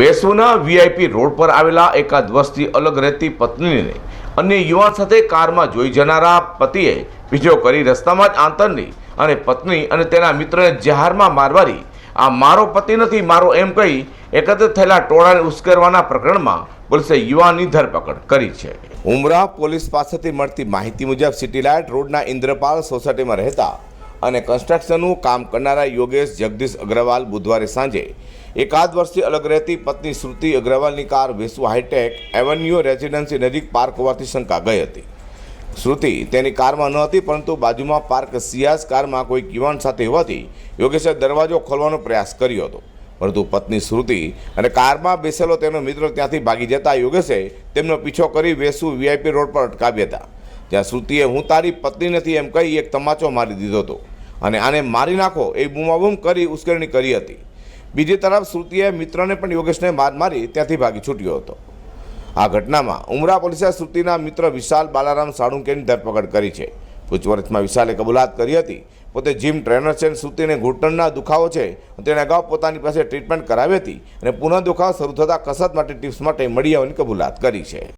વેસુના VIP road પર આવેલા એકાદ વસ્તી અલગ રહેતી પત્નીને અન્ય યુવાન સાથે કારમાં જોઈ જનારા પતિએ બીજો કરી રસ્તામાં જ આંતરની અને પત્ની અને તેના મિત્રને જહારમાં મારવારી આ મારો પતિ નથી, મારો એમ કહી એકત્ર થયેલા ટોળાને ઉશ્કેરવાના પ્રકરણમાં પોલીસે યુવાનની ધરપકડ કરી છે. ઉમરા પોલીસ પાસેથી મળતી માહિતી મુજબ સિટી લાઇટ રોડના ઇન્દ્રપાલ સોસાયટીમાં રહેતા અને કન્સ્ટ્રક્શનનું કામ કરનારા યોગેશ જગદીશ અગ્રવાલ બુધવારે સાંજે એકાદ વર્ષથી અલગ રહેતી પત્ની Shruti અગ્રવાલની car Vesu hitech avenue residency નજીક પાર્ક હોવાથી શંકા ગઈ હતી. શ્રુતિ તેની કારમાં ન હતી, પરંતુ બાજુમાં પાર્ક સિયાઝ કારમાં કોઈ કિવાન સાથે હોવાથી યોગેશે દરવાજો ખોલવાનો પ્રયાસ કર્યો હતો. પરંતુ પત્ની શ્રુતિ અને કારમાં બેસેલો તેનો મિત્ર ત્યાંથી ભાગી જતા યોગેશે તેમનો પીછો કરી વેસુ વીઆઈપી રોડ પર અટકાવ્યા હતા. ત્યાં શ્રુતિએ હું તારી પત્ની નથી એમ કહી એક તમાચો મારી દીધો હતો. અને આને મારી નાખો એ બૂમાબૂમ કરી ઉશ્કેરણી કરી હતી. બીજી તરફ શ્રુતિએ મિત્રને પણ યોગેશને માર મારી ત્યાંથી ભાગી છૂટ્યો હતો. આ ઘટનામાં ઉમરા પોલીસે શ્રુતિના મિત્ર વિશાલ બાલારામ સાળુંકેની ધરપકડ કરી છે. પૂછપરછમાં વિશાલે કબૂલાત કરી હતી. પોતે જીમ ટ્રેનર છે શ્રુતિને ઘૂંટણના દુખાવો છે. તેણે અગાઉ પોતાની પાસે ટ્રીટમેન્ટ કરાવી હતી અને પુનઃ દુખાવો શરૂ થતાં કસરત માટે ટિપ્સ માટે મળી આવવાની કબૂલાત કરી છે.